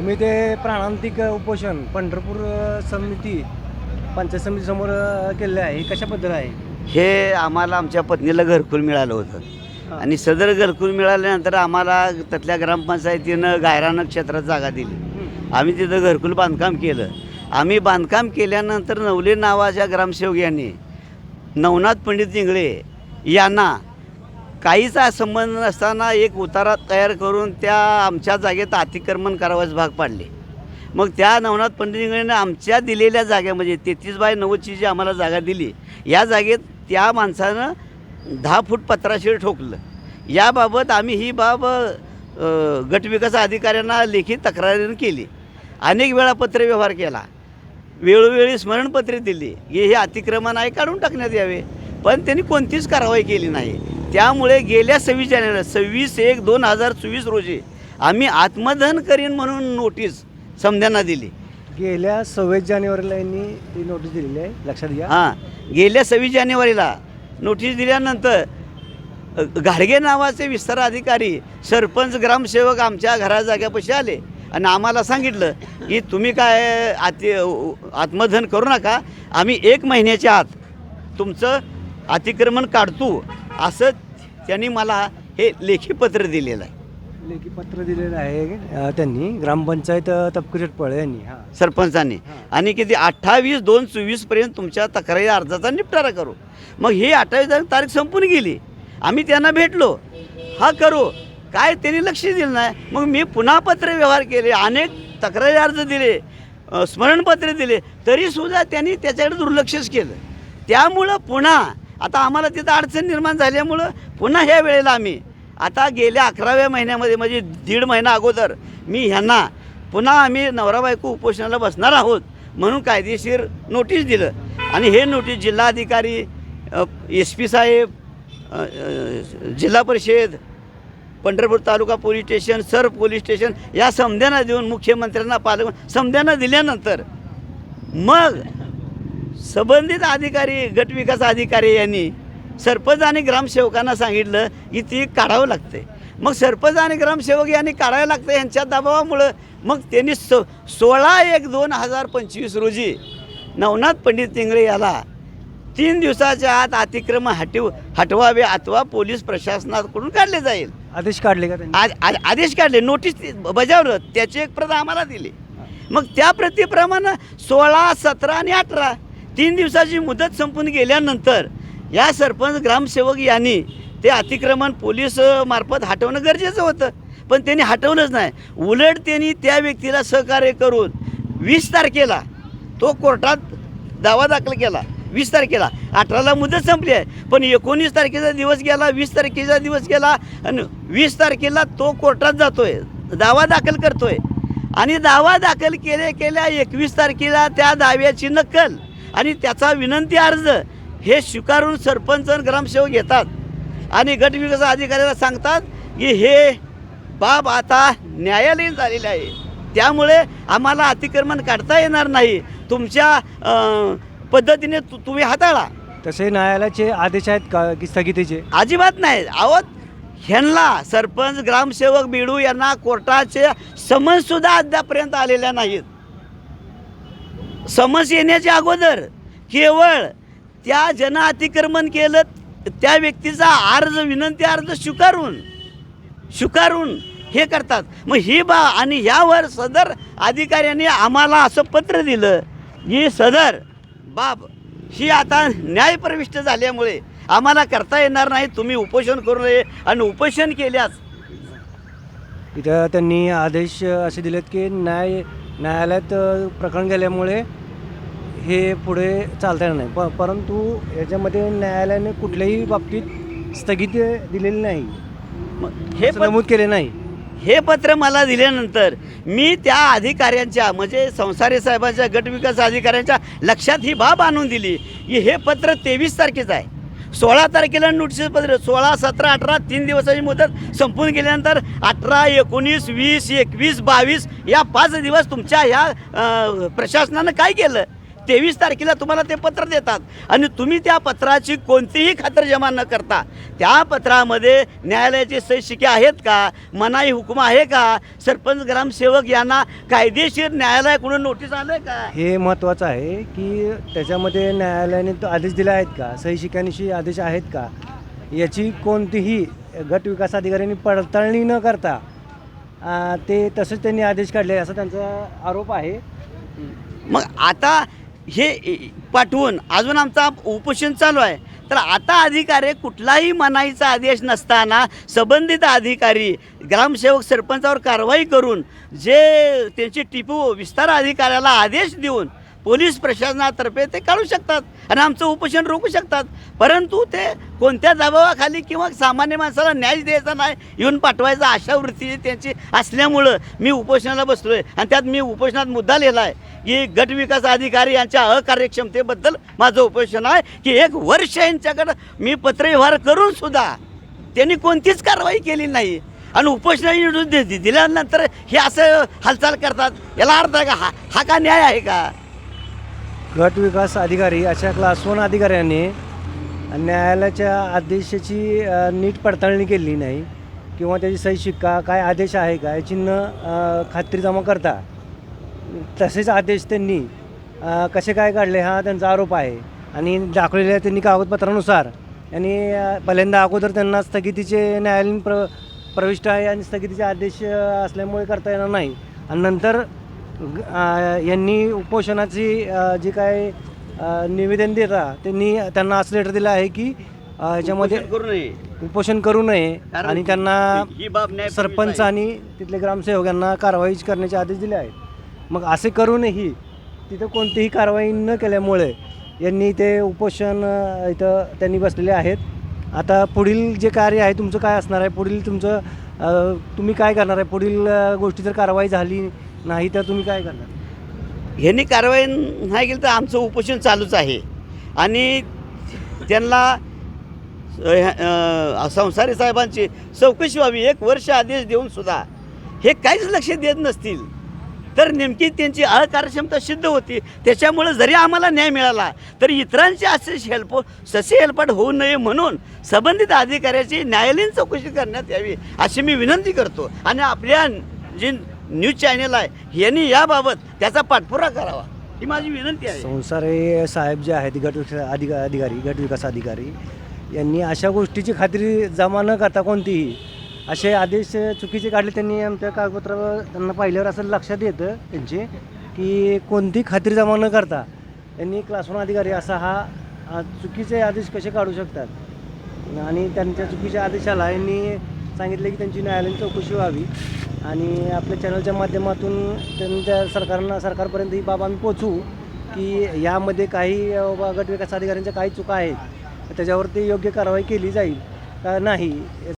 तुम्ही ते प्राणांतिक उपोषण पंढरपूर समिती पंचायत समितीसमोर केलेलं आहे. हे कशाबद्दल आहे? हे आम्हाला आमच्या पत्नीला घरकुल मिळालं होतं. आणि सदर घरकुल मिळाल्यानंतर आम्हाला त्यातल्या ग्रामपंचायतीनं गायरानं क्षेत्रात जागा दिली. आम्ही तिथं घरकुल बांधकाम केलं. आम्ही बांधकाम केल्यानंतर नवले नावाच्या ग्रामसेवक यांनी नवनाथ पंडित इंगळे यांना काहीचा संबंध नसताना एक उतारा तयार करून त्या आमच्या जागेत अतिक्रमण करावयास भाग पाडले. मग त्या नवनाथ पंडितजींकडे आमच्या दिलेल्या जागेमध्ये म्हणजे तेहतीस बाय नव्वदची जी आम्हाला जागा दिली या जागेत त्या माणसानं दहा फूट पत्राशीर ठोकलं. याबाबत आम्ही ही बाब गटविकास अधिकाऱ्यांना लेखी तक्रारीनं केली. अनेक वेळा पत्रव्यवहार केला. वेळोवेळी स्मरणपत्रे दिली. हे हे अतिक्रमण आहे काढून टाकण्यात यावे. पण त्यांनी कोणतीच कारवाई केली नाही. त्यामुळे गेल्या सव्वीस जानेवारी सव्वीस एक दोन हजार चोवीस रोजी आम्ही आत्मदहन करीन म्हणून नोटीस समध्यांना दिली. गेल्या सव्वीस जानेवारीला यांनी ती नोटीस दिलेली आहे. लक्षात घ्या. हां गेल्या सव्वीस जानेवारीला नोटीस दिल्यानंतर घाडगे नावाचे विस्तार अधिकारी सरपंच ग्रामसेवक आमच्या घरा जाग्यापाशी आले आणि आम्हाला सांगितलं की तुम्ही काय आत्मधन करू नका. आम्ही एक महिन्याच्या आत तुमचं अतिक्रमण काढतो असं त्यांनी मला हे लेखी पत्र दिलेलं आहे. लेखी पत्र दिलेलं आहे त्यांनी ग्रामपंचायत अ, तपकिरी पळे यांनी सरपंचांनी. आणि किती अठ्ठावीस दोन चोवीसपर्यंत तुमच्या तक्रारी अर्जाचा निपटारा करू. मग ही अठ्ठावीस तारीख तारीख संपून गेली. आम्ही त्यांना भेटलो. हा करू. काय त्यांनी लक्ष दिलं नाही. मग मी पुन्हा पत्र व्यवहार केले अनेक तक्रारी अर्ज दिले स्मरणपत्रे दिले. तरीसुद्धा त्यांनी त्याच्याकडे दुर्लक्षच केलं. त्यामुळं पुन्हा आता आम्हाला तिथं अडचण निर्माण झाल्यामुळं पुन्हा ह्या वेळेला आम्ही. आता गेल्या अकराव्या महिन्यामध्ये म्हणजे दीड महिना अगोदर मी ह्यांना पुन्हा आम्ही नवरा बायको उपोषणाला बसणार आहोत म्हणून कायदेशीर नोटीस दिलं. आणि हे नोटीस जिल्हाधिकारी एस पी साहेब जिल्हा परिषद Pandharpur taluka police station sir police station या समध्यांना देऊन मुख्यमंत्र्यांना पालक समध्यांना दिल्यानंतर मग संबंधित अधिकारी गटविकास अधिकारी यांनी सरपंच आणि ग्रामसेवकांना सांगितलं की ती काढावं लागते मग सरपंच आणि ग्रामसेवक यांनी काढावं लागतं यांच्या दबावामुळं मग त्यांनी सो सोळा एक दोन हजार पंचवीस रोजी नवनाथ पंडित तिंगळे याला तीन दिवसाच्या आत अतिक्रमण हटव हटवावे अथवा पोलीस प्रशासनाकडून काढले जाईल. आदेश काढले का आज आज- आदेश काढले नोटीस बजावलं त्याची एक प्रत आम्हाला दिली. मग त्या प्रतिप्रमाणे सोळा सतरा आणि अठरा तीन दिवसाची मुदत संपून गेल्यानंतर या सरपंच ग्रामसेवक यांनी ते अतिक्रमण पोलीस मार्फत हटवणं गरजेचं होतं. पण त्यांनी हटवलंच नाही. उलट त्यांनी त्या व्यक्तीला सहकार्य करून वीस तारखेला तो कोर्टात दावा दाखल केला. वीस तारखेला. अठराला मुदत संपली आहे. पण एकोणीस तारखेचा दिवस गेला वीस तारखेचा दिवस गेला आणि वीस तारखेला तो कोर्टात जातोय. दावा दाखल करतोय. आणि दावा दाखल केल्या केल्या एकवीस तारखेला त्या दाव्याची नक्कल आणि त्याचा विनंती अर्ज हे स्वीकारून सरपंच आणि ग्रामसेवक घेतात. आणि गटविकास अधिकाऱ्याला सांगतात की हे बाब आता न्यायालयीन झालेले आहे. त्यामुळे आम्हाला अतिक्रमण काढता येणार नाही. तुमच्या पद्धतीने तु तुम्ही हाताळा. तसे न्यायालयाचे आदेश आहेत का की स्थगितीचे? अजिबात नाही. आवत ह्यांना सरपंच ग्रामसेवक बिडू यांना कोर्टाचे समन्स सुद्धा अद्यापर्यंत आलेल्या नाहीत. समज येण्याच्या अगोदर केवळ त्या जन अतिक्रमण केलं त्या व्यक्तीचा अर्ज विनंती अर्ज स्वीकारून स्वीकारून हे करतात. मग ही बा आणि यावर सदर अधिकाऱ्यांनी आम्हाला असं पत्र दिलं की सदर बाब ही आता न्यायप्रविष्ट झाल्यामुळे आम्हाला करता येणार नाही तुम्ही उपोषण करू नये. आणि उपोषण केल्यास इथं त्यांनी आदेश असे दिलेत की न्याय न्यायालयात प्रकरण गेल्यामुळे हे पुढे चालता येणार नाही. प परंतु याच्यामध्ये न्यायालयाने कुठल्याही बाबतीत स्थगिती दिलेली नाही. मग हे नमूद केले नाही. हे पत्र मला दिल्यानंतर मी त्या अधिकाऱ्यांच्या म्हणजे संसारी साहेबांच्या गटविकास अधिकाऱ्यांच्या लक्षात ही बाब आणून दिली की हे पत्र तेवीस तारखेचं आहे. सोळा तारखेला नोटीस पत्र सोळा सतरा अठरा तीन दिवसाची मुदत संपून गेल्यानंतर अठरा एकोणीस वीस एकवीस बावीस या पाच दिवस तुमच्या ह्या प्रशासनानं काय केलं? तेवीस तारखेला तुम्हाला ते पत्र देतात. आणि तुम्ही त्या पत्राची कोणतीही खातरजमा न करता त्या पत्रामध्ये न्यायालयाचे सही शिके आहेत का? मनाई हुकूम आहे का? सरपंच ग्रामसेवक यांना कायदेशीर न्यायालयाकडून नोटीस आलं का? हे महत्त्वाचं आहे की त्याच्यामध्ये न्यायालयाने तो आदेश दिले आहेत का? सही शिक्यानिशी आदेश आहेत का? याची कोणतीही गट विकास अधिकाऱ्यांनी पडताळणी न करता आ, ते तसंच त्यांनी आदेश काढले असा त्यांचा आरोप आहे. मग आता हे पाठवून अजून आमचा उपोषण चालू आहे. तर आता अधिकारी कुठलाही मनाईचा आदेश नसताना संबंधित अधिकारी ग्रामसेवक सरपंचावर कारवाई करून जे त्यांची टिपू विस्तार अधिकाऱ्याला आदेश देऊन पोलीस प्रशासनातर्फे ते काढू शकतात. आणि आमचं उपोषण रोखू शकतात. परंतु ते कोणत्या दबावाखाली किंवा सामान्य माणसाला न्याय द्यायचा नाही येऊन पाठवायचा अशा वृत्ती त्यांची असल्यामुळं मी उपोषणाला बसलो आहे आणि त्यात मी उपोषणात मुद्दा लिहिला आहे की गट विकास अधिकारी यांच्या अकार्यक्षमतेबद्दल माझं उपोषण आहे की एक वर्ष यांच्याकडं मी पत्रव्यवहार करून सुद्धा त्यांनी कोणतीच कारवाई केली नाही. आणि उपोषण दिल्यानंतर हे असं हालचाल करतात. याला अर्थ आहे का? हा हा का न्याय आहे का? गट विकास अधिकारी अशा क्लास वन अधिकाऱ्यांनी न्यायालयाच्या आदेशाची नीट पडताळणी केली नाही किंवा त्याची सही शिक्का काय आदेश आहे का याची न खात्री जमा करता. तसेच आदेश त्यांनी कसे काय काढले हा त्यांचा आरोप आहे. आणि दाखवलेल्या त्यांनी कागदपत्रानुसार यांनी पहिल्यांदा अगोदर त्यांना स्थगितीचे न्यायालयीन प्र प्रविष्ट आहे आणि स्थगितीचे आदेश असल्यामुळे करता येणार नाही. आणि नंतर यांनी उपोषणाची जी काय निवेदन देता त्यांनी त्यांना असं लेटर दिलं आहे की अ, याच्यामध्ये उपोषण करू नये. उपोषण करू नये आणि त्यांना सरपंच. आणि तिथले ग्रामसेवक यांना कारवाई करण्याचे आदेश दिले आहेत. मग असे करूनही तिथं कोणतीही कारवाई न केल्यामुळे यांनी ते उपोषण इथं त्यांनी बसलेले आहेत. आता पुढील जे कार्य आहे तुमचं काय असणार आहे? पुढील तुमचं तुम्ही काय करणार आहे? पुढील गोष्टी जर कारवाई झाली नाही तर तुम्ही काय करणार? ह्यांनी कारवाई नाही केली तर आमचं उपोषण चालूच आहे. आणि त्यांना अ, अ, संसारी साहेबांची चौकशी व्हावी एक वर्ष आदेश देऊन सुद्धा. हे काहीच लक्ष देत नसतील. तर नेमकी त्यांची अकार्यक्षमता सिद्ध होती. त्याच्यामुळे जरी आम्हाला न्याय मिळाला तर इतरांची असे हेल्प ससे हेल्पट होऊ नये म्हणून संबंधित अधिकाऱ्याची न्यायालयीन चौकशी करण्यात यावी अशी मी विनंती करतो. आणि आपल्या जी न्यूज चॅनल आहे. यांनी याबाबत त्याचा पाठपुरा करावा. ही माझी विनंती आहे. संसारे साहेब जे आहेत गट विकास अधिका अधिकारी गट विकास अधिकारी यांनी अशा गोष्टीची खात्री जमा न करता कोणतीही? असे आदेश चुकीचे काढले त्यांनी आमच्या कागदपत्रावर त्यांना पाहिल्यावर असं लक्षात येतं त्यांचे की कोणती खात्री जमा न करता. त्यांनी क्लास वन अधिकारी असा हा हा चुकीचे आदेश कसे काढू शकतात? आणि त्यांच्या चुकीच्या आदेशाला यांनी सांगितले की त्यांची न्यायालयीन चौकशी व्हावी. आणि आपल्या चॅनलच्या माध्यमातून त्यांच्या सरकारना सरकारपर्यंत ही बाब आम्ही पोचवू की यामध्ये काही गट विकास अधिकाऱ्यांच्या काही चुका आहेत त्याच्यावरती योग्य कारवाई केली जाईल का नाही